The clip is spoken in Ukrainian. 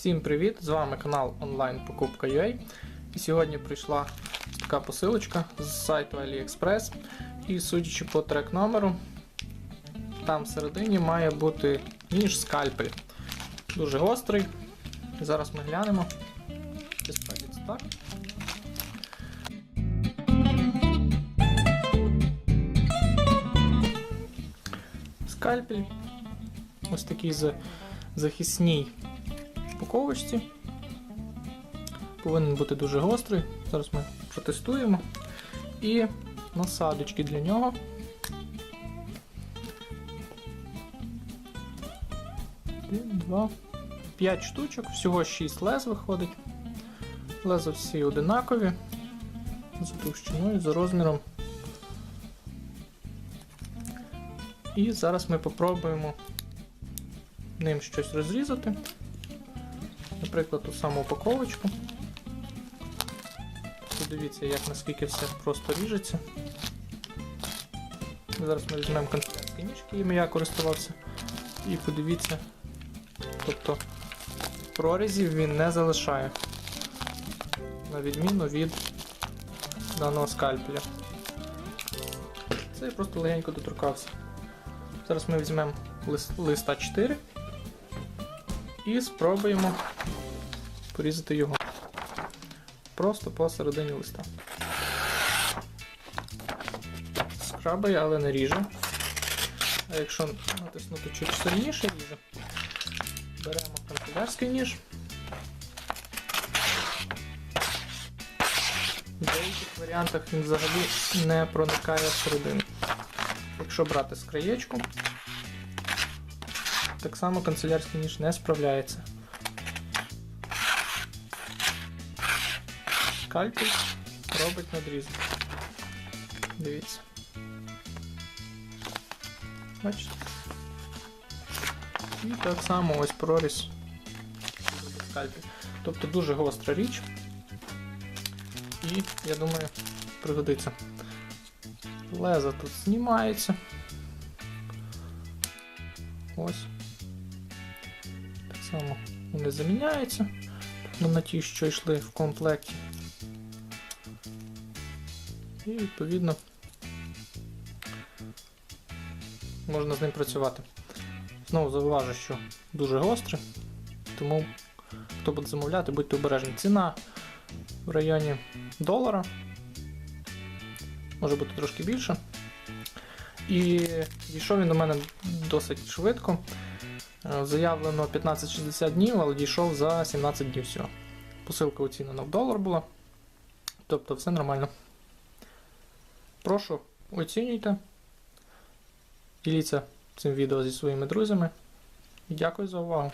Всім привіт! З вами канал онлайн покупка UA. І сьогодні прийшла така посилочка з сайту AliExpress. І судячи по трек номеру, там всередині має бути ніж скальпель. Дуже гострий. Зараз ми глянемо. Це так. Скальпель. Ось такий за- захисній упаковочці. Повинен бути дуже гострий. Зараз ми протестуємо. І насадочки для нього. Один, два, п'ять штучок, всього 6 лез виходить. Леза всі одинакові. За товщиною, за розміром. І зараз ми попробуємо ним щось розрізати. Наприклад, ту саму упаковочку. Подивіться, як наскільки все просто ріжеться. Зараз ми візьмемо канцелярський ніж, яким я користувався. І подивіться, тобто прорізів він не залишає. На відміну від даного скальпеля. Це я просто легенько доторкався. Зараз ми візьмемо лист, листа 4 і спробуємо порізати його просто посередині листа. Скрабає, але не ріже. А якщо натиснути чуть сильніше ріже, беремо канцелярський ніж. В деяких варіантах він взагалі не проникає всередину. Якщо брати з краєчку, так само канцелярський ніж не справляється. Скальпель робить надріз. Дивіться. Бачите? І так само ось проріз. Тобто дуже гостра річ. І, я думаю, пригодиться. Леза тут знімається. Ось. Само вони заміняються. Тобто на ті, що йшли в комплекті. І відповідно можна з ним працювати. Знову зауважу, що дуже гостре, тому хто буде замовляти, будьте обережні. Ціна в районі долара. Може бути трошки більше. І дійшов він до мене досить швидко. Е, Заявлено 15-60 днів, але дійшов за 17 днів всього. Посилка оцінена в долар була. Тобто все нормально. Прошу, оцінюйте. Діліться цим відео зі своїми друзями. Дякую за увагу.